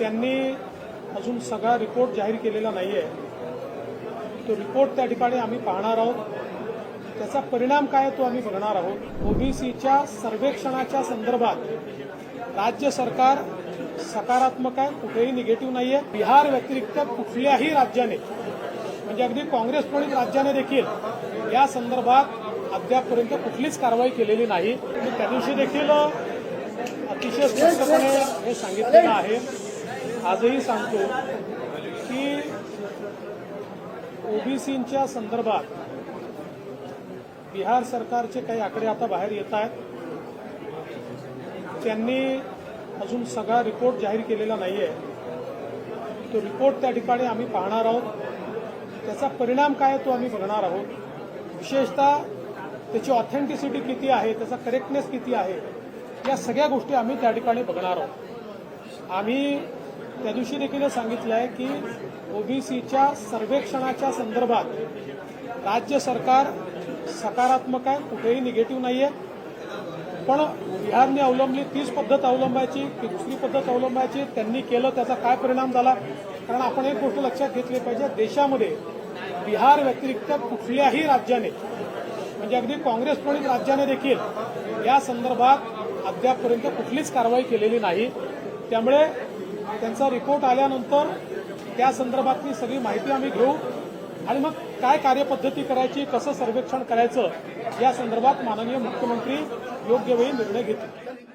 त्यांनी अजून सगळा रिपोर्ट जाहीर केलेला नाही आहे तो रिपोर्ट त्या ठिकाणी आम्ही पाहणार आहोत. त्याचा परिणाम काय तो आम्ही बघणार आहोत. ओबीसीच्या सर्वेक्षणाच्या संदर्भात राज्य सरकार सकारात्मक आहे कुठेही निगेटिव्ह नाही आहे बिहार व्यतिरिक्त कुठल्याही राज्याने म्हणजे अगदी काँग्रेस प्रणित राज्याने देखील या संदर्भात अद्यापपर्यंत कुठलीच कारवाई केलेली नाही. मी त्या दिवशी देखील अतिशय स्पष्टपणे हे सांगितलेलं आहे. आजही सांगतो की ओबीसींच्या संदर्भात बिहार सरकारचे काही आकडे आता बाहेर येत आहेत. त्यांनी अजून सगळा रिपोर्ट जाहीर केलेला नाही आहे तो रिपोर्ट त्या ठिकाणी आम्ही पाहणार आहोत. त्याचा परिणाम काय आहे तो आम्ही बघणार आहोत. विशेषतः त्याची ऑथेंटिसिटी किती आहे त्याचा करेक्टनेस किती आहे या सगळ्या गोष्टी आम्ही त्या ठिकाणी बघणार आहोत. आम्ही त्या दिवशी देखील सांगितलं आहे की ओबीसीच्या सर्वेक्षणाच्या संदर्भात राज्य सरकार सकारात्मक आहे कुठेही निगेटिव्ह नाही आहे पण बिहारने अवलंबली तीच पद्धत अवलंबायची की दुसरी पद्धत अवलंबायची त्यांनी केलं त्याचा काय परिणाम झाला? कारण आपण एक गोष्ट लक्षात घेतली पाहिजे देशामध्ये बिहार व्यतिरिक्त कुठल्याही राज्याने म्हणजे अगदी काँग्रेस प्रणित राज्याने देखील या संदर्भात अद्यापपर्यंत कुठलीच कारवाई केलेली नाही. त्यामुळे त्यांचा रिपोर्ट आल्यानंतर त्या संदर्भातली सगळी माहिती आम्ही घेऊ. आणि मग काय कार्यपद्धती करायची कसं सर्वेक्षण करायचं या संदर्भात माननीय मुख्यमंत्री योग्य वेळी निर्णय घेतील.